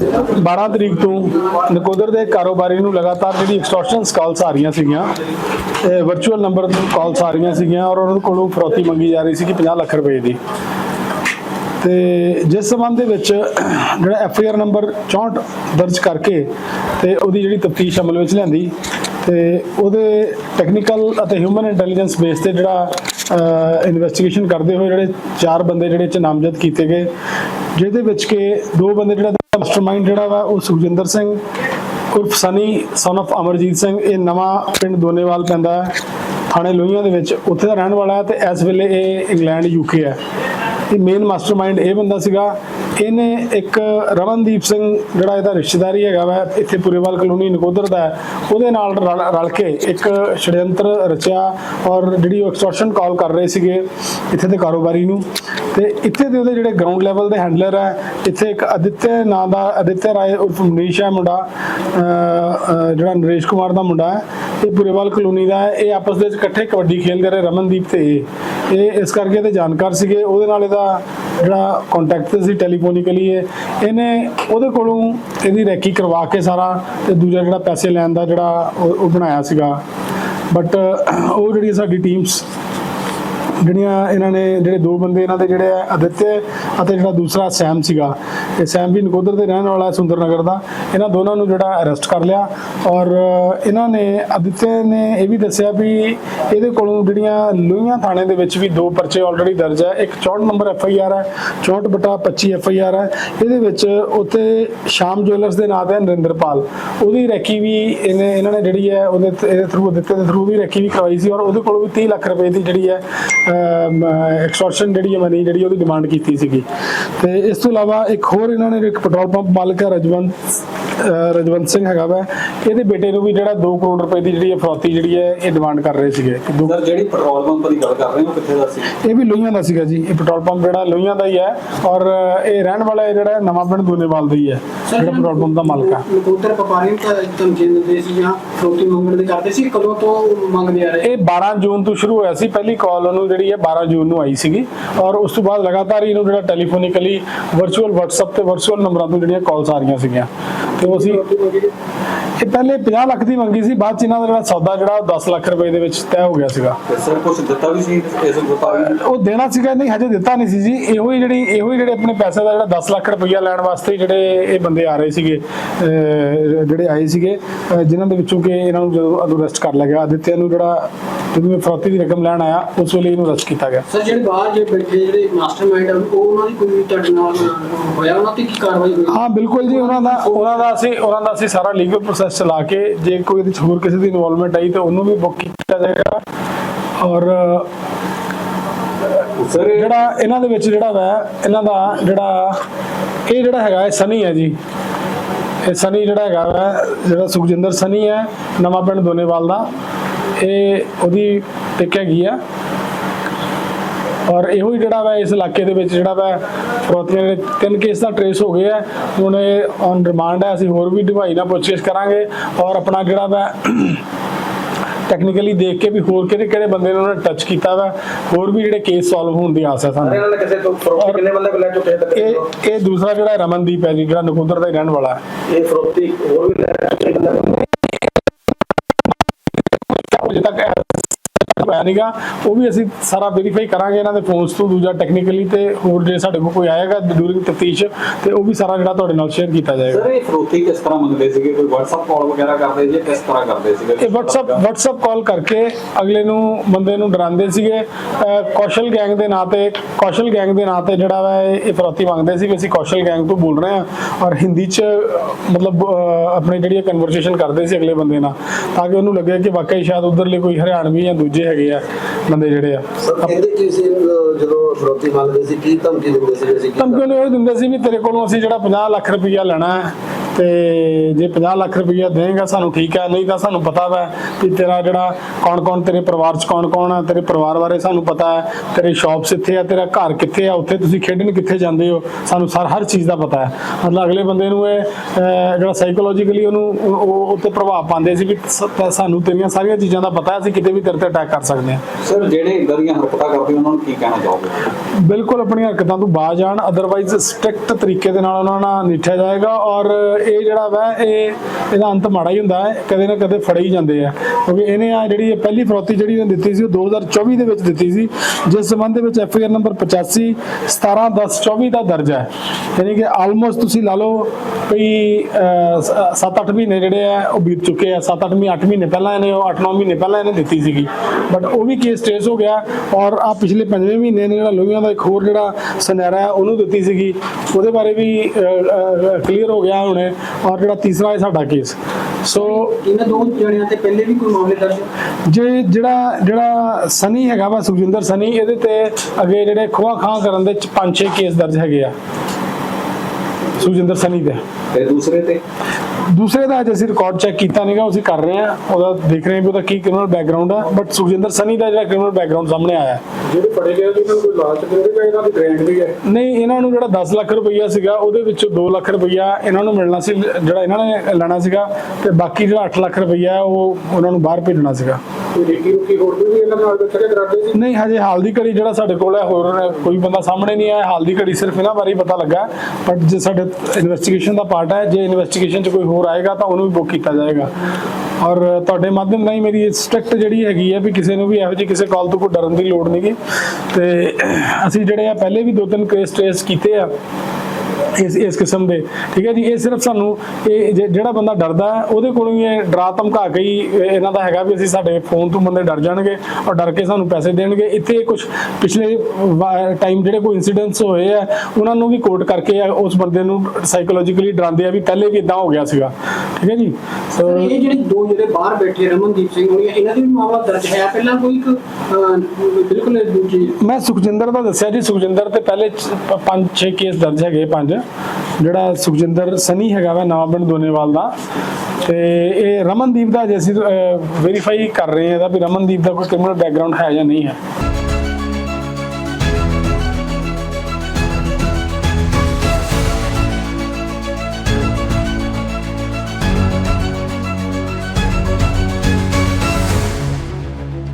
12 ਤਰੀਕ ਤੋਂ ਨਕੋਦਰ ਦੇ ਕਾਰੋਬਾਰੀ ਨੂੰ ਲਗਾਤਾਰ ਜਿਹੜੀ ਐਕਸਟੋਰਸ਼ਨ ਕਾਲਸ ਆ ਰਹੀਆਂ ਸੀਗੀਆਂ ਵਰਚੁਅਲ ਨੰਬਰ ਕਾਲਸ ਆ ਰਹੀਆਂ ਸੀਗੀਆਂ ਔਰ ਉਹਨਾਂ ਕੋਲੋਂ ਫਰੋਤੀ ਮੰਗੀ ਜਾ ਰਹੀ ਸੀ ਕਿ 50 ਲੱਖ ਰੁਪਏ ਦੀ। ਤੇ ਜਿਸ ਸਬੰਧ ਦੇ ਵਿੱਚ ਜਿਹੜਾ ਐਫ ਆਈ ਆਰ ਨੰਬਰ 64 ਦਰਜ ਕਰਕੇ ਤੇ ਉਹਦੀ ਜਿਹੜੀ ਤਫਤੀਸ਼ ਅਮਲ ਵਿੱਚ ਲਿਆਂਦੀ ਤੇ ਉਹਦੇ ਟੈਕਨੀਕਲ ਅਤੇ ਹਿਊਮਨ ਇੰਟੈਲੀਜੈਂਸ ਬੇਸ ਤੇ ਜਿਹੜਾ ਇਨਵੈਸਟੀਗੇਸ਼ਨ ਕਰਦੇ ਹੋਏ ਜਿਹੜੇ ਚਾਰ ਬੰਦੇ ਜਿਹੜੇ ਚ ਨਾਮਜ਼ਦ ਕੀਤੇ ਗਏ ਜਿਹਦੇ ਵਿੱਚ ਕਿ ਦੋ ਬੰਦੇ ਜਿਹੜਾ ਮਾਸਟਰਮਾਈਂਡ ਜਿਹੜਾ ਵਾ, ਉਹ ਸੁਖਜਿੰਦਰ ਸਿੰਘ ਉਰਫ Sunny son of Amarjit Singh, ਇਹ ਨਵਾਂ ਪਿੰਡ ਦੋਨੇਵਾਲ ਪੈਂਦਾ ਹੈ। ਥਾਣੇ ਲੋਹੀਆਂ ਦੇ ਵਿੱਚ ਉੱਥੇ ਦਾ ਰਹਿਣ ਵਾਲਾ ਹੈ ਤੇ ਇਸ ਵੇਲੇ ਇਹ ਇੰਗਲੈਂਡ ਯੂਕੇ ਹੈ। ਇਹ ਮੇਨ ਮਾਸਟਰਮਾਈਂਡ ਇਹ ਬੰਦਾ ਸੀਗਾ। ਇਹਨੇ ਇੱਕ ਰਮਨਦੀਪ ਸਿੰਘ ਜਿਹੜਾ ਇਹਦਾ ਰਿਸ਼ਤੇਦਾਰੀ ਹੈਗਾ ਵਾ, ਇੱਥੇ ਪੁਰੇਵਾਲ ਕਲੋਨੀ ਨਕੋਦਰ ਦਾ ਉਹਦੇ ਨਾਲ ਰਲ ਕੇ ਇੱਕ ਛੜਯੰਤਰ ਰਚਿਆ ਔਰ ਜਿਹੜੀ ਉਹ ਐਕਸਟੋਰਸ਼ਨ ਕਾਲ ਕਰ ਰਹੇ ਸੀਗੇ ਇੱਥੇ ਦੇ ਕਾਰੋਬਾਰੀ ਨੂੰ। ਤੇ ਇੱਥੇ ਦੇ ਉਹਦੇ ਜਿਹੜੇ ਗਰਾਊਂਡ ਲੈਵਲ ਦੇ ਹੈਂਡਲਰ ਹੈ, ਇੱਥੇ ਇੱਕ ਅਦਿੱਤਯ ਨਾਂ ਦਾ ਅਦਿੱਤਯ ਰਾਏ ਉਰਫ ਮਨੀਸ਼ ਹੈ ਮੁੰਡਾ ਜਿਹੜਾ ਨਰੇਸ਼ ਕੁਮਾਰ ਦਾ ਮੁੰਡਾ ਹੈ, ਇਹ ਪੁਰੇਵਾਲ ਕਲੋਨੀ ਦਾ ਹੈ, ਇਹ ਆਪਸ ਦੇ ਵਿੱਚ ਇਕੱਠੇ ਕਬੱਡੀ ਖੇਡਦੇ ਰਹੇ ਰਮਨਦੀਪ ਤੇ ਇਹ। ਇਹ ਇਸ ਕਰਕੇ ਤੇ ਜਾਣਕਾਰ ਸੀਗੇ, ਉਹਦੇ ਨਾਲ ਇਹਦਾ ਜਿਹੜਾ ਕੰਟੈਕਟ ਸੀ ਟੈਲੀਫੋਨਿਕਲੀ ਇਹਨੇ ਉਹਦੇ ਕੋਲੋਂ ਇਹਦੀ ਰੈਕੀ ਕਰਵਾ ਕੇ ਸਾਰਾ ਤੇ ਦੂਜਾ ਜਿਹੜਾ ਪੈਸੇ ਲੈਣ ਦਾ ਜਿਹੜਾ ਉਹ ਉਹ ਬਣਾਇਆ ਸੀਗਾ। ਬਟ ਉਹ ਜਿਹੜੀ ਸਾਡੀ ਟੀਮਸ ਜਿਹੜੀਆਂ ਇਹਨਾਂ ਨੇ, ਜਿਹੜੇ ਦੋ ਬੰਦੇ ਇਹਨਾਂ ਦੇ ਜਿਹੜੇ ਆ ਅਦਿੱਤਯ ਅਤੇ ਜਿਹੜਾ ਦੂਸਰਾ ਸੈਮ ਸੀਗਾ। ਇਹ ਸੈਮ ਵੀ ਨਕੋਦਰ ਦੇ ਰਹਿਣ ਵਾਲਾ ਸੁੰਦਰ ਨਗਰ ਦਾ। ਇਹਨਾਂ ਦੋਨਾਂ ਨੂੰ ਜਿਹੜਾ ਅਰੈਸਟ ਕਰ ਲਿਆ ਔਰ ਇਹਨਾਂ ਨੇ ਅਦਿੱਤਯ ਨੇ ਇਹ ਵੀ ਦੱਸਿਆ ਵੀ ਇਹਦੇ ਕੋਲੋਂ ਜਿਹੜੀਆਂ ਲੋਹੀਆਂ ਥਾਣੇ ਦੇ ਵਿੱਚ ਵੀ ਦੋ ਪਰਚੇ ਆਲਰੇਡੀ ਦਰਜ ਹੈ। ਇੱਕ 64 ਨੰਬਰ ਐਫ ਆਈ ਆਰ ਹੈ 64 ਬਟਾ 25 ਐਫ ਆਈ ਆਰ ਹੈ। ਇਹਦੇ ਵਿੱਚ ਉੱਥੇ ਸ਼ਾਮ ਜੁਐਲਰਸ ਦੇ ਨਾਂ ਤੇ ਹੈ ਨਰਿੰਦਰਪਾਲ। ਉਹਦੀ ਰੈਕੀ ਵੀ ਇਹਨੇ, ਇਹਨਾਂ ਨੇ ਜਿਹੜੀ ਹੈ, ਉਹਦੇ ਇਹਦੇ ਥਰੂ ਦਿੱਤੇ ਦੇ ਥਰੂ ਦੀ ਰੈਕੀ ਵੀ ਕਰਵਾਈ ਸੀ ਔਰ ਉਹਦੇ ਕੋਲ ਵੀ 30 ਲੱਖ ਰੁਪਏ ਦੀ ਜਿਹੜੀ ਹੈ ਐਕਸਟੋਰਸ਼ਨ ਜਿਹੜੀ ਹੈ ਮਨੀ ਜਿਹੜੀ ਉਹਦੀ ਡਿਮਾਂਡ ਕੀਤੀ ਸੀਗੀ। ਤੇ ਇਸ ਤੋਂ ਇਲਾਵਾ ਇੱਕ ਹੋਰ ਇਹਨਾਂ ਨੇ ਇੱਕ ਪੈਟਰੋਲ ਪੰਪ ਮਾਲਕ ਹੈ ਰਜਵੰਤ ਰਜਵੰਤ ਸਿੰਘ ਹੈਗਾ ਵਾ ਇਹਦੇ ਬੇਟੇ ਨੂੰ ਵੀ ਜਿਹੜਾ 2 ਕਰੋੜ ਰੁਪਏ ਦੀ ਜਿਹੜੀ ਹੈ ਫਰੌਤੀ ਜਿਹੜੀ ਹੈ ਇਹ ਡਿਮਾਂਡ ਕਰ ਰਹੇ ਸੀਗੇ। ਸਰ ਜਿਹੜੀ ਪੈਟਰੋਲ ਪੰਪ ਦੀ ਗੱਲ ਕਰ ਰਹੇ ਹੋ ਕਿੱਥੇ ਦਾ ਸੀ? ਇਹ ਵੀ ਲੋਹੀਆਂ ਦਾ ਸੀਗਾ ਜੀ। ਇਹ ਪੈਟਰੋਲ ਪੰਪ ਜਿਹੜਾ ਲੋਹੀਆਂ ਦਾ ਹੀ ਹੈ ਔਰ ਇਹ ਰਹਿਣ ਵਾਲਾ ਇਹ ਜਿਹੜਾ ਨਵਾਂ ਪਿੰਡ ਦੂਨੇਵਾਲ ਦਾ ਹੀ ਹੈ ਜਿਹੜਾ ਪੈਟਰੋਲ ਪੰਪ ਦਾ ਮਾਲਕ ਹੈ ਨਕੋਦਰ ਵਪਾਰੀ ਤਾਂ ਧਮਕੀ ਦਿੰਦੇ ਸੀ ਜਾਂ ਫਰੋਤੀ ਮੰਗਣ ਦੇ ਕਰਦੇ ਸੀ ਕਦੋਂ ਤੋਂ ਮੰਗਦੇ ਆ ਰਹੇ? ਇਹ 12 ਜੂਨ ਤੋਂ ਸ਼ੁਰੂ ਹੋਇਆ ਸੀ। ਪਹਿਲੀ ਕਾਲ ਉਹਨੂੰ ਜਿਹੜੀ ਹੈ 12 ਜੂਨ ਨੂੰ ਆਈ ਸੀਗੀ ਔਰ ਉਸ ਤੋਂ ਬਾਅਦ ਲਗਾਤਾਰ ਹੀ ਇਹਨੂੰ ਜਿਹੜਾ ਟੈਲੀਫੋਨਿਕਲੀ ਵਰਚੁਅਲ WhatsApp ਤੇ ਵਰਚੁਅਲ ਨੰਬਰਾਂ ਤੋਂ ਜਿਹੜੀਆਂ ਕਾਲਸ ਆ ਰਹੀਆਂ ਸੀਗੀਆਂ। ਮੰਗੀ ਦੀ? ਇਹ ਪਹਿਲੇ 50 ਲੱਖ ਦੀ ਮੰਗੀ ਸੀ ਬਾਅਦ ਚ ਇਹਨਾਂ ਦਾ ਜਿਹੜਾ ਸੌਦਾ ਜਿਹੜਾ ਉਹ 10 ਲੱਖ ਰੁਪਏ ਦੇ ਵਿੱਚ ਤੈਅ ਹੋ ਗਿਆ ਸੀਗਾ। ਸਰ ਕੁਝ ਦਿੱਤਾ ਵੀ ਸੀ ਇਸ ਵਪਾਰੀ ਉਹ ਦੇਣਾ ਸੀਗਾ ਨਹੀਂ ਹਜੇ ਦਿੱਤਾ ਨਹੀਂ ਸੀ ਜੀ। ਇਹੋ ਹੀ ਜਿਹੜੀ ਇਹੋ ਹੀ ਜਿਹੜੇ ਆਪਣੇ ਪੈਸੇ ਦਾ ਜਿਹੜਾ 10 ਲੱਖ ਰੁਪਈਆ ਲੈਣ ਵਾਸਤੇ ਜਿਹੜੇ ਇਹ ਬੰਦੇ ਆ ਰਹੇ ਸੀਗੇ ਜਿਹੜੇ ਆਏ ਸੀਗੇ ਜਿਨ੍ਹਾਂ ਦੇ ਵਿੱਚੋਂ ਕਿ ਇਹਨਾਂ ਨੂੰ ਜਦੋਂ ਅਰੈਸਟ ਕਰ ਲਿਆ ਗਿਆ ਆਦਿਤਿਆ ਨੂੰ ਜਿਹੜਾ ਜਦੋਂ ਫਰੋਤੀ ਦੀ ਰਕਮ ਲੈਣ ਆਇਆ ਉਸ ਵੇਲੇ ਇਹਨੂੰ ਅਰੈਸਟ ਕੀਤਾ ਗਿਆ। ਸਰ ਜਿਹੜੇ ਬਾਹਰ ਜੇ ਬੈਠੇ ਜਿਹੜੇ ਮਾਸਟਰਮਾਈਂਡ ਆ ਉਹ ਉਹਨਾਂ ਦੀ ਕੋਈ ਤੁਹਾਡੇ ਨਾਲ ਹੋਇਆ? ਉਹਨਾਂ ਤੇ ਕੀ ਕਾਰਵਾਈ ਹੋਈ? ਹਾਂ ਬਿਲਕੁਲ ਜੀ ਉਹਨਾਂ ਦਾ ਉਹਨਾਂ ਦਾ ਅਸੀਂ ਉਹਨਾਂ ਦਾ ਅਸੀਂ ਸਾਰਾ ਲੀਗਲ ਪ੍ਰੋਸੈਸ ਚਲਾ ਕੇ ਜੇ ਕੋਈ ਇਹਦੇ ਹੋਰ ਕਿਸੇ ਦੀ ਇਨਵੋਲਵਮੈਂਟ ਆਈ ਤਾਂ ਉਹਨੂੰ ਵੀ ਬੁੱਕ ਕੀਤਾ ਜਾਏਗਾ। ਔਰ ਸਰ ਜਿਹੜਾ ਇਹਨਾਂ ਦੇ ਵਿੱਚ ਜਿਹੜਾ ਵਾ ਇਹਨਾਂ ਦਾ ਜਿਹੜਾ ਇਹ ਜਿਹੜਾ ਹੈਗਾ ਇਹ ਸਨੀ ਹੈ ਜੀ। ਇਹ ਸਨੀ ਜਿਹੜਾ ਹੈਗਾ ਵਾ ਜਿਹੜਾ ਸੁਖਜਿੰਦਰ ਸਨੀ ਹੈ ਨਵਾਂ ਪਿੰਡ ਦੋਨੇਵਾਲ ਦਾ। ਇਹ ਉਹਦੀ ਟਿਕ ਹੈਗੀ ਆ। ਔਰ ਇਹੋ ਹੀ ਜਿਹੜਾ ਵਾ ਇਸ ਇਲਾਕੇ ਦੇ ਵਿੱਚ ਜਿਹੜਾ ਵਾ ਫਰੋਤੀਆਂ ਦੇ ਤਿੰਨ ਕੇਸ ਦਾ ਟਰੇਸ ਹੋ ਗਏ ਆ। ਹੁਣ ਇਹ ਔਨ ਰਿਮਾਂਡ ਹੈ ਅਸੀਂ ਹੋਰ ਵੀ ਢਵਾਈ ਨਾਲ ਪੁੱਛਗਿੱਛ ਕਰਾਂਗੇ। ਔਰ ਆਪਣਾ ਜਿਹੜਾ ਵਾ ਟੈਕਨੀਕਲੀ ਦੇਖ ਕੇ ਵੀ ਹੋਰ ਕਿਹੜੇ ਕਿਹੜੇ ਬੰਦੇ ਨੇ ਉਹਨਾਂ ਨੇ ਟੱਚ ਕੀਤਾ ਵਾ ਹੋਰ ਵੀ ਜਿਹੜੇ ਕੇਸ ਸੋਲਵ ਹੋਣ ਦੀ ਆਸ ਹੈ ਸਾਨੂੰ। ਇਹਨਾਂ ਨੇ ਕਿਸੇ ਤੋਂ ਫਰੋਤੀ ਕਿੰਨੇ ਬੰਦੇ ਲੈ ਚੁੱਕੇ ਤੱਕ ਇਹ ਇਹ ਦੂਸਰਾ ਜਿਹੜਾ ਰਮਨਦੀਪ ਹੈ ਜੀ ਜਿਹੜਾ ਨਕੋਦਰ ਦਾ ਹੀ ਰਹਿਣ ਵਾਲਾ। ਇਹ ਫਰੋਤੀ ਹੋਰ ਵੀ ਲੈ ਚੁੱਕੇ ਬੰਦੇ? ਅਜੇ ਤੱਕ ਹੋਇਆ ਨਹੀਂਗਾ ਉਹ ਵੀ ਅਸੀਂ ਸਾਰਾ ਵੈਰੀਫਾਈ ਕਰਾਂਗੇ ਇਹਨਾਂ ਦੇ ਫੋਨਸ ਤੋਂ ਦੂਜਾ ਟੈਕਨੀਕਲੀ ਤੇ ਹੋਰ ਜੇ ਸਾਡੇ ਕੋਲ ਕੋਈ ਆਏਗਾ ਡੂਰਿੰਗ ਤਫਤੀਸ਼ ਤੇ ਉਹ ਵੀ ਸਾਰਾ ਜਿਹੜਾ ਤੁਹਾਡੇ ਨਾਲ ਸ਼ੇਅਰ ਕੀਤਾ ਜਾਏਗਾ। ਸਰ ਇਹ ਫਰੋਤੀ ਕਿਸ ਤਰ੍ਹਾਂ ਮੰਗਦੇ ਸੀਗੇ? ਕੋਈ WhatsApp ਕਾਲ ਵਗੈਰਾ ਕਰਦੇ ਸੀ ਕਿਸ ਤਰ੍ਹਾਂ ਕਰਦੇ ਸੀਗੇ? ਇਹ WhatsApp WhatsApp ਕਾਲ ਕਰਕੇ ਅਗਲੇ ਨੂੰ ਬੰਦੇ ਨੂੰ ਡਰਾਉਂਦੇ ਸੀਗੇ। ਕੌਸ਼ਲ ਗੈਂਗ ਦੇ ਨਾਂ ਤੇ ਕੌਸ਼ਲ ਗੈਂਗ ਦੇ ਨਾਂ ਤੇ ਜਿਹੜਾ ਵਾ ਇਹ ਫਰੋਤੀ ਮੰਗਦੇ ਸੀ ਕਿ ਅਸੀਂ ਕੌਸ਼ਲ ਗੈਂਗ ਤੋਂ ਬੋਲ ਰਹੇ ਹਾਂ ਔਰ ਹਿੰਦੀ 'ਚ ਮਤਲਬ ਆਪਣੀ ਜਿਹੜੀ ਕਨਵਰਸੇਸ਼ਨ ਕਰਦੇ ਸੀ ਅਗਲੇ ਬੰਦੇ ਨਾਲ ਤਾਂ ਕਿ ਉਹਨੂੰ ਲੱਗੇ ਕਿ ਵਾਕਈ ਸ਼ਾਇਦ ਉਧਰਲੇ ਕੋਈ ਹਰਿਆਣਵੀ ਜਾਂ ਦੂਜੇ ਹੈਗੇ ਆ ਬੰਦੇ ਜਿਹੜੇ ਆ। ਸਰ ਕਹਿੰਦੇ ਕਿ ਸੀ ਜਦੋਂ ਫਰੋਤੀ ਮੰਗਦੇ ਸੀ ਕੀ ਧਮਕੀ ਦਿੰਦੇ ਸੀ ਅਸੀਂ ਧਮਕੀ ਇਹ ਦਿੰਦੇ ਸੀ ਵੀ ਤੇਰੇ ਕੋਲੋਂ ਅਸੀਂ ਜਿਹੜਾ 50 ਲੱਖ ਰੁਪਈਆ ਲੈਣਾ ਹੈ ਤੇ ਜੇ 50 ਲੱਖ ਰੁਪਈਆ ਦੇਂਗਾ ਸਾਨੂੰ ਠੀਕ ਹੈ ਨਹੀਂ ਤਾਂ ਸਾਨੂੰ ਪਤਾ ਵਾ ਕਿ ਤੇਰਾ ਜਿਹੜਾ ਕੌਣ ਕੌਣ ਤੇਰੇ ਪਰਿਵਾਰ 'ਚ ਕੌਣ ਕੌਣ ਆ ਤੇਰੇ ਪਰਿਵਾਰ ਬਾਰੇ ਸਾਨੂੰ ਪਤਾ ਹੈ ਤੇਰੀ ਸ਼ਾਪਸ ਇੱਥੇ ਆ ਤੇਰਾ ਘਰ ਕਿੱਥੇ ਆ ਉੱਥੇ ਤੁਸੀਂ ਖੇਡਣ ਕਿੱਥੇ ਜਾਂਦੇ ਹੋ ਸਾਨੂੰ ਸਰ ਹਰ ਚੀਜ਼ ਦਾ ਪਤਾ ਹੈ। ਮਤਲਬ ਅਗਲੇ ਬੰਦੇ ਨੂੰ ਇਹ ਜਿਹੜਾ ਸਾਈਕੋਲੋਜੀਕਲੀ ਉਹਨੂੰ ਉਹ- ਉੱਤੇ ਪ੍ਰਭਾਵ ਪਾਉਂਦੇ ਸੀ ਵੀ ਸਾਨੂੰ ਤੇਰੀਆਂ ਸਾਰੀਆਂ ਚੀਜ਼ਾਂ ਦਾ ਪਤਾ ਹੈ ਅਸੀਂ ਕਿਤੇ ਵੀ ਤੇਰੇ ਤੇ ਅਟੈਕ ਕਰ ਸਕਦੇ ਹਾਂ। ਸਰ ਜਿਹੜੇ ਇਦਾਂ ਦੀਆਂ ਹਰਕਤਾਂ ਕਰਦੇ ਉਹਨਾਂ ਨੂੰ ਕੀ ਕਹਿਣਾ ਚਾਹੋਗੇ? ਬਿਲਕੁਲ ਆਪਣੀਆਂ ਹਰਕਤਾਂ ਤੋਂ ਬਾਜ ਆਣ ਅਦਰਵਾਈਜ਼ ਸਟ੍ਰਿਕਟ ਤਰੀਕੇ ਦੇ ਨਾਲ ਉਹਨਾਂ ਨਾਲ ਨਿਠਿਆ ਜਾਏਗਾ ਔਰ ਇਹ ਜਿਹੜਾ ਵਾ, ਇਹ ਇਹਦਾ ਅੰਤ ਮਾੜਾ ਹੀ ਹੁੰਦਾ ਹੈ, ਕਦੇ ਨਾ ਕਦੇ ਫੜੇ ਹੀ ਜਾਂਦੇ ਆ। ਕਿਉਂਕਿ ਇਹਨੇ ਆ ਜਿਹੜੀ ਪਹਿਲੀ ਫਰੋਤੀ ਜਿਹੜੀ ਇਹਨੇ ਦਿੱਤੀ ਸੀ, ਉਹ 2024 ਦੇ ਵਿੱਚ ਦਿੱਤੀ ਸੀ, ਜਿਸ ਸੰਬੰਧ ਦੇ ਵਿੱਚ ਐਫ ਆਈ ਆਰ ਨੰਬਰ 85 17 10 24 ਦਾ ਦਰਜ ਹੈ। ਯਾਨੀ ਕਿ ਆਲਮੋਸਟ ਤੁਸੀਂ ਲਾ ਲਓ ਵੀ 7-8 ਮਹੀਨੇ ਜਿਹੜੇ ਆ, ਉਹ ਬੀਤ ਚੁੱਕੇ ਆ। 7-8 ਮਹੀਨੇ 8 ਮਹੀਨੇ ਪਹਿਲਾਂ ਇਹਨੇ, ਉਹ 8-9 ਮਹੀਨੇ ਪਹਿਲਾਂ ਇਹਨੇ ਦਿੱਤੀ ਸੀਗੀ। ਬਟ ਉਹ ਵੀ ਕੇਸ ਟ੍ਰੇਸ ਹੋ ਗਿਆ ਔਰ ਆ ਪਿਛਲੇ ਪੰਜਵੇਂ ਮਹੀਨੇ ਨੇ ਜਿਹੜਾ ਲੋਹੀਆਂ ਦਾ ਇੱਕ ਹੋਰ ਜਿਹੜਾ ਸੁਨਹਿਰਾ ਉਹਨੂੰ ਦਿੱਤੀ ਸੀਗੀ। ਉਹਦੇ ਬਾਰੇ ਵੀ ਕਲੀਅਰ ਹੋ ਗਿਆ ਹੁਣੇ। ਔਰ ਜਿਹੜਾ ਤੀਸਰਾ ਹੈ ਸਾਡਾ ਕੇਸ ਸੋ ਇਹਨਾਂ ਦੋ ਜਣਿਆਂ ਤੇ ਪਹਿਲੇ ਵੀ ਕੋਈ ਮਾਮਲੇ ਦਰਜ? ਜੇ ਜਿਹੜਾ ਜਿਹੜਾ ਸਨੀ ਹੈਗਾ ਵਾ ਸੁਖਜਿੰਦਰ ਸਨੀ ਇਹਦੇ ਤੇ ਅੱਗੇ ਜਿਹੜੇ ਖੋਆ ਖਾਂ ਕਰਨ ਦੇ 5-6 ਕੇਸ ਦਰਜ ਹੈਗੇ ਆ। ਸੁਖਜਿੰਦਰ ਸਨੀ ਦੇ। ਤੇ ਦੂਸਰੇ ਤੇ? ਦੂਸਰੇ ਦਾ ਅੱਜ ਅਸੀਂ ਰਿਕਾਰਡ ਚੈੱਕ ਕੀਤਾ ਨਹੀਂਗਾ ਅਸੀਂ ਕਰ ਰਹੇ ਹਾਂ। ਉਹਦਾ ਦੇਖ ਰਹੇ ਹਾਂ ਵੀ ਉਹਦਾ ਕੀ ਕ੍ਰਿਮੀਨਲ ਬੈਕਗ੍ਰਾਉਂਡ ਹੈ ਬਟ ਸੁਖਜਿੰਦਰ ਸਨੀ ਦਾ ਜਿਹੜਾ ਕ੍ਰਿਮੀਨਲ ਬੈਕਗ੍ਰਾਉਂਡ ਸਾਹਮਣੇ ਆਇਆ ਜਿਹੜੇ ਫੜੇ ਗਏ ਉਹਨਾਂ ਨੂੰ ਕੋਈ ਲਾਲਚ ਦਿੰਦੇ ਜਾਂ ਇਹਨਾਂ ਦੀ ਗ੍ਰੈਂਡ ਵੀ ਹੈ? ਨਹੀਂ ਇਹਨਾਂ ਨੂੰ ਜਿਹੜਾ 10 ਲੱਖ ਰੁਪਈਆ ਸੀਗਾ ਉਹਦੇ ਵਿੱਚੋਂ 2 ਲੱਖ ਰੁਪਈਆ ਇਹਨਾਂ ਨੂੰ ਮਿਲਣਾ ਸੀ ਜਿਹੜਾ ਇਹਨਾਂ ਨੇ ਲੈਣਾ ਸੀਗਾ। ਤੇ ਬਾਕੀ ਜਿਹੜਾ 8 ਲੱਖ ਰੁਪਈਆ ਉਹ ਉਹਨਾਂ ਨੂੰ ਬਾਹਰ ਭੇਜਣਾ ਸੀਗਾ। ਕੋਈ ਰੇਕੀ ਰੁਕੀ ਹੋਰ ਵੀ ਇਹਨਾਂ ਨਾਲ ਚੜੇ ਕਰਾਦੇ ਸੀ? ਨਹੀਂ ਹਜੇ ਹਾਲ ਦੀ ਘੜੀ ਜਿਹੜਾ ਸਾਡੇ ਕੋਲ ਹੈ ਹੋਰ ਕੋਈ ਬੰਦਾ ਸਾਹਮਣੇ ਨਹੀਂ ਆਇਆ। ਹਾਲ ਦੀ ਘੜੀ ਸਿਰਫ ਇਹਨਾਂ ਬਾਰੇ ਪਤਾ ਲੱਗਾ। ਬਟ ਜੇ ਸਾਡੇ ਇਨਵੈਸਟੀਗੇਸ਼ਨ ਦਾ ਪਾਰਟ ਹੈ ਜੇ ਇਨਵੈਸਟੀਗੇਸ਼ਨ 'ਚ ਕੋਈ ਹੋਰ ਆਏਗਾ ਤਾਂ ਉਹਨੂੰ ਵੀ ਬੁੱਕ ਕੀਤਾ ਜਾਏਗਾ। ਔਰ ਤੁਹਾਡੇ ਮਾਧਿਅਮ ਰਾਹੀਂ ਮੇਰੀ ਸਟ੍ਰਿਕਟ ਜਿਹੜੀ ਹੈਗੀ ਹੈ ਵੀ ਕਿਸੇ ਨੂੰ ਵੀ ਇਹੋ ਜਿਹੀ ਕਿਸੇ ਕਾਲ ਤੋਂ ਕੋਈ ਡਰਨ ਦੀ ਲੋੜ ਨਹੀਂਗੀ ਤੇ ਅਸੀਂ ਜਿਹੜੇ ਆ ਪਹਿਲੇ ਵੀ ਦੋ ਤਿੰਨ ਕੇਸ ਟ੍ਰੇਸ ਕੀਤੇ ਆ ਇਸ ਇਸ ਕਿਸਮ ਦੇ। ਠੀਕ ਹੈ ਜੀ ਇਹ ਸਿਰਫ ਸਾਨੂੰ ਇਹ ਜਿਹੜਾ ਬੰਦਾ ਡਰਦਾ ਹੈ ਉਹਦੇ ਕੋਲੋਂ ਹੀ ਇਹ ਡਰਾ ਧਮਕਾ ਕੇ ਹੀ ਇਹਨਾਂ ਦਾ ਹੈਗਾ ਵੀ ਅਸੀਂ ਸਾਡੇ ਫੋਨ ਤੋਂ ਬੰਦੇ ਡਰ ਜਾਣਗੇ ਔਰ ਡਰ ਕੇ ਸਾਨੂੰ ਪੈਸੇ ਦੇਣਗੇ। ਇੱਥੇ ਕੁਝ ਪਿਛਲੇ ਟਾਈਮ ਜਿਹੜੇ ਕੋਈ ਇਨਸੀਡੈਂਟਸ ਹੋਏ ਆ ਉਹਨਾਂ ਨੂੰ ਵੀ ਕੋਟ ਕਰਕੇ ਉਸ ਬੰਦੇ ਨੂੰ ਸਾਈਕੋਲੋਜੀਕਲੀ ਡਰਾਉਂਦੇ ਆ ਵੀ ਪਹਿਲੇ ਵੀ ਇਦਾਂ ਹੋ ਗਿਆ ਸੀਗਾ। ਠੀਕ ਹੈ ਜੀ? ਸੋ ਇਹ ਜਿਹੜੇ ਦੋ ਜਿਹੜੇ ਬਾਹਰ ਬੈਠੇ ਰਮਨਦੀਪ ਸਿੰਘ ਹੋਣੀ ਇਹਨਾਂ ਦੀ ਵੀ ਮਾਮਲਾ ਦਰਜ ਹੈ। ਪਹਿਲਾਂ ਕੋਈ ਬਿਲਕੁਲ ਦੂਜੀ ਮੈਂ ਸੁਖਜਿੰਦਰ ਦਾ ਦੱਸਿਆ ਜੀ। ਸੁਖਜਿੰਦਰ ਤੇ ਪਹਿਲੇ 5-6 ਕੇਸ ਦਰਜ ਹੈਗੇ ਪੰਜ। ਜਿਹੜਾ ਸੁਖਜਿੰਦਰ ਸਨੀ ਹੈਗਾ ਵਾ ਨਵਾਂਪਿੰਡ ਦੋਨੇਵਾਲ ਦਾ। ਤੇ ਇਹ ਰਮਨਦੀਪ ਦਾ ਜੇ ਅਸੀਂ ਵੈਰੀਫਾਈ ਕਰ ਰਹੇ ਹਾਂ ਇਹਦਾ ਵੀ ਰਮਨਦੀਪ ਦਾ ਕੋਈ ਕ੍ਰਿਮੀਨਲ ਬੈਕਗ੍ਰਾਉਂਡ ਹੈ ਜਾਂ ਨਹੀਂ ਹੈ।